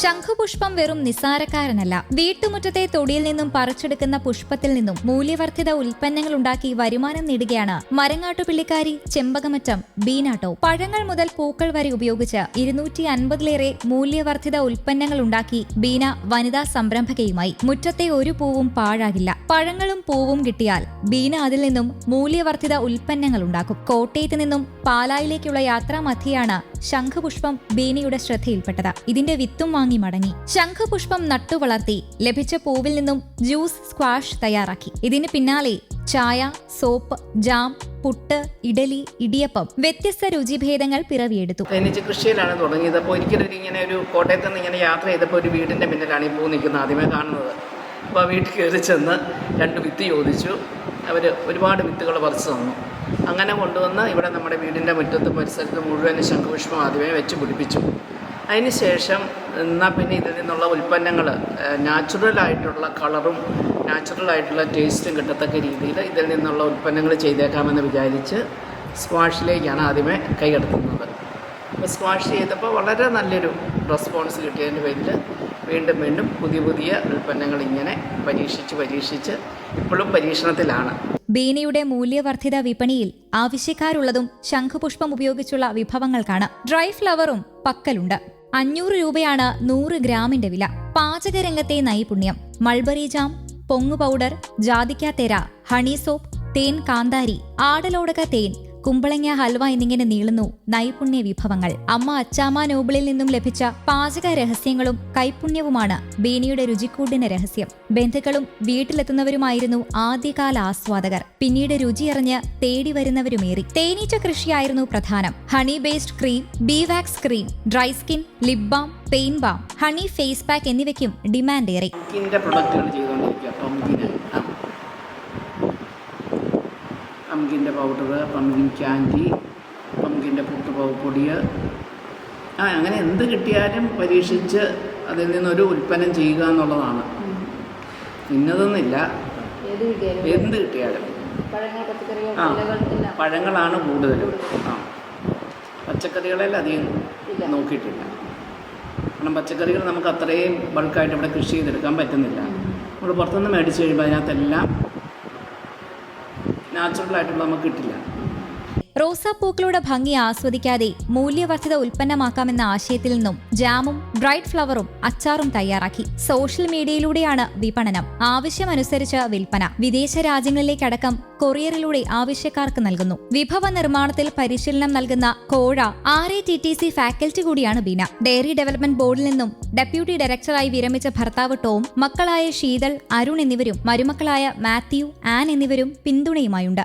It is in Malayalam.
ശംഖുപുഷ്പം വെറും നിസ്സാരക്കാരനല്ല. വീട്ടുമുറ്റത്തെ തൊടിയിൽ നിന്നും പറിച്ചെടുക്കുന്ന പുഷ്പത്തിൽ നിന്നും മൂല്യവർദ്ധിത ഉൽപ്പന്നങ്ങൾ ഉണ്ടാക്കി വരുമാനം നേടുകയാണ് മരങ്ങാട്ടുപിള്ളിക്കാരി ചെമ്പകമറ്റം ബീനാട്ടോ. പഴങ്ങൾ മുതൽ പൂക്കൾ വരെ ഉപയോഗിച്ച് ഇരുന്നൂറ്റി അൻപതിലേറെ മൂല്യവർദ്ധിത ഉൽപ്പന്നങ്ങൾ ഉണ്ടാക്കി ബീന വനിതാ സംരംഭകയുമായി. മുറ്റത്തെ ഒരു പൂവും പാഴാകില്ല. പഴങ്ങളും പൂവും കിട്ടിയാൽ ബീന അതിൽ നിന്നും മൂല്യവർദ്ധിത ഉൽപ്പന്നങ്ങൾ ഉണ്ടാക്കും. കോട്ടയത്ത് നിന്നും പാലായിലേക്കുള്ള യാത്രാമധ്യയാണ് ശംഖുപുഷ്പം ബേനിയുടെ ശ്രദ്ധയിൽപ്പെട്ടത്. ഇതിന്റെ വിത്തും വാങ്ങി മടങ്ങി. ശംഖുപുഷ്പം നട്ടുവളർത്തി ലഭിച്ച പൂവിൽ നിന്നും ജ്യൂസ് സ്ക്വാഷ് തയ്യാറാക്കി. ഇതിന് പിന്നാലെ ചായ സോപ്പ് ജാം പുട്ട് ഇഡലി ഇടിയപ്പം വ്യത്യസ്ത രുചിഭേദങ്ങൾ പിറവിയെടുത്തു. എനിക്ക് കൃഷിയിലാണ് തുടങ്ങിയത്. അപ്പോൾ ഒരിക്കലും ഒരു ഇങ്ങനെ ഒരു കോട്ടയത്ത് നിന്ന് ഇങ്ങനെ യാത്ര ചെയ്തപ്പോൾ ഒരു വീടിന്റെ പിന്നിലാണ് ഈ പൂ നിൽക്കുന്നത് ആദ്യമേ കാണുന്നത്. അപ്പോൾ വീട്ടിൽ കയറി ചെന്ന് രണ്ട് വിത്ത് ചോദിച്ചു. അവർ ഒരുപാട് വിത്തുകൾ പറിച്ചു തന്നു. അങ്ങനെ കൊണ്ടുവന്ന് ഇവിടെ നമ്മുടെ വീടിന്റെ മുറ്റത്ത് പരിസരത്ത് മുഴുവൻ ശംഖുപുഷ്പം ആദ്യമേ വെച്ച് പിടിപ്പിച്ചു. അതിനുശേഷം എന്നാൽ പിന്നെ ഇതിൽ നിന്നുള്ള ഉൽപ്പന്നങ്ങൾ നാച്ചുറലായിട്ടുള്ള കളറും നാച്ചുറലായിട്ടുള്ള ടേസ്റ്റും കിട്ടത്തക്ക രീതിയിൽ ഇതിൽ നിന്നുള്ള ഉൽപ്പന്നങ്ങൾ ചെയ്തേക്കാമെന്ന് വിചാരിച്ച് സ്ക്വാഷിലേക്കാണ് ആദ്യമേ കൈയെടുക്കുന്നത് അപ്പോൾ സ്ക്വാഷ് ചെയ്തപ്പോൾ വളരെ നല്ലൊരു റെസ്പോൺസ് കിട്ടിയതിന്റെ പേരിൽ വീണ്ടും വീണ്ടും പുതിയ പുതിയ ഉൽപ്പന്നങ്ങൾ ഇങ്ങനെ പരീക്ഷിച്ച് പരീക്ഷിച്ച് ഇപ്പോഴും പരീക്ഷണത്തിലാണ്. ബീനയുടെ മൂല്യവർദ്ധിത വിപണിയിൽ ആവശ്യക്കാരുള്ളതും ശംഖുപുഷ്പം ഉപയോഗിച്ചുള്ള വിഭവങ്ങൾക്കാണ്. ഡ്രൈ ഫ്ലവറും പക്കലുണ്ട്. അഞ്ഞൂറ് രൂപയാണ് നൂറ് ഗ്രാമിന്റെ വില. പാചകരംഗത്തെ നൈപുണ്യം. മൾബറി ജാം പൊങ്ങു പൗഡർ ജാതിക്കാത്തേര ഹണി സോപ്പ് തേൻ കാന്താരി ആടലോടക തേൻ കുമ്പളങ്ങ ഹൽവ എന്നിങ്ങനെ നീളുന്നു. നൈപുണ്യ വിഭവങ്ങൾ. അമ്മ അച്ചാമ്മ നോബിളിൽ നിന്നും ലഭിച്ച പാചക രഹസ്യങ്ങളും കൈപുണ്യവുമാണ് ബീനിയുടെ രുചിക്കൂടിന് രഹസ്യം. ബന്ധുക്കളും വീട്ടിലെത്തുന്നവരുമായിരുന്നു ആദ്യകാല ആസ്വാദകർ. പിന്നീട് രുചിയറിഞ്ഞ് തേടി വരുന്നവരുമേറി. തേനീച്ച കൃഷിയായിരുന്നു പ്രധാനം. Honey based cream beeswax cream dry skin lip balm pain balm honey face pack എന്നിവയ്ക്കും ഡിമാൻഡ് ഏറി പംകിന്റെ പംകിന്റെ പൗഡർ പംകിൻ ക്യാൻഡി പംകിന്റെ പുട്ട് പൊടി ആ അങ്ങനെ എന്ത് കിട്ടിയാലും പരീക്ഷിച്ച് അതിൽ നിന്നൊരു ഉൽപ്പന്നം ചെയ്യുക എന്നുള്ളതാണ്. ഇന്നതൊന്നുമില്ല എന്ത് കിട്ടിയാലും. ആ പഴങ്ങളാണ് കൂടുതലും. ആ. പച്ചക്കറികളെല്ലാം അധികം നോക്കിയിട്ടില്ല. കാരണം പച്ചക്കറികൾ നമുക്ക് അത്രയും ബൾക്കായിട്ട് ഇവിടെ കൃഷി ചെയ്തെടുക്കാൻ പറ്റുന്നില്ല. നമ്മൾ പുറത്തുനിന്ന് മേടിച്ച് കഴിയുമ്പോൾ അതിനകത്തെല്ലാം നാച്ചുറലായിട്ടുള്ള നമുക്ക് കിട്ടില്ല. റോസാപ്പൂക്കളുടെ ഭംഗി ആസ്വദിക്കാതെ മൂല്യവർദ്ധിത ഉൽപ്പന്നമാക്കാമെന്ന ആശയത്തിൽ നിന്നും ജാമും ഡ്രൈഡ് ഫ്ലവറും അച്ചാറും തയ്യാറാക്കി. സോഷ്യൽ മീഡിയയിലൂടെയാണ് വിപണനം. ആവശ്യമനുസരിച്ച് വിൽപ്പന. വിദേശ രാജ്യങ്ങളിലേക്കടക്കം കൊറിയറിലൂടെ ആവശ്യക്കാർക്ക് നൽകുന്നു. വിഭവ നിർമ്മാണത്തിൽ പരിശീലനം നൽകുന്ന Kozha R A T T C faculty കൂടിയാണ് ബീന. ഡയറി ഡെവലപ്മെന്റ് ബോർഡിൽ നിന്നും ഡെപ്യൂട്ടി ഡയറക്ടറായി വിരമിച്ച ഭർത്താവ് ടോം മക്കളായ ശീതൾ അരുൺ എന്നിവരും മരുമക്കളായ മാത്യു ആൻ എന്നിവരും പിന്തുണയുമായുണ്ട്.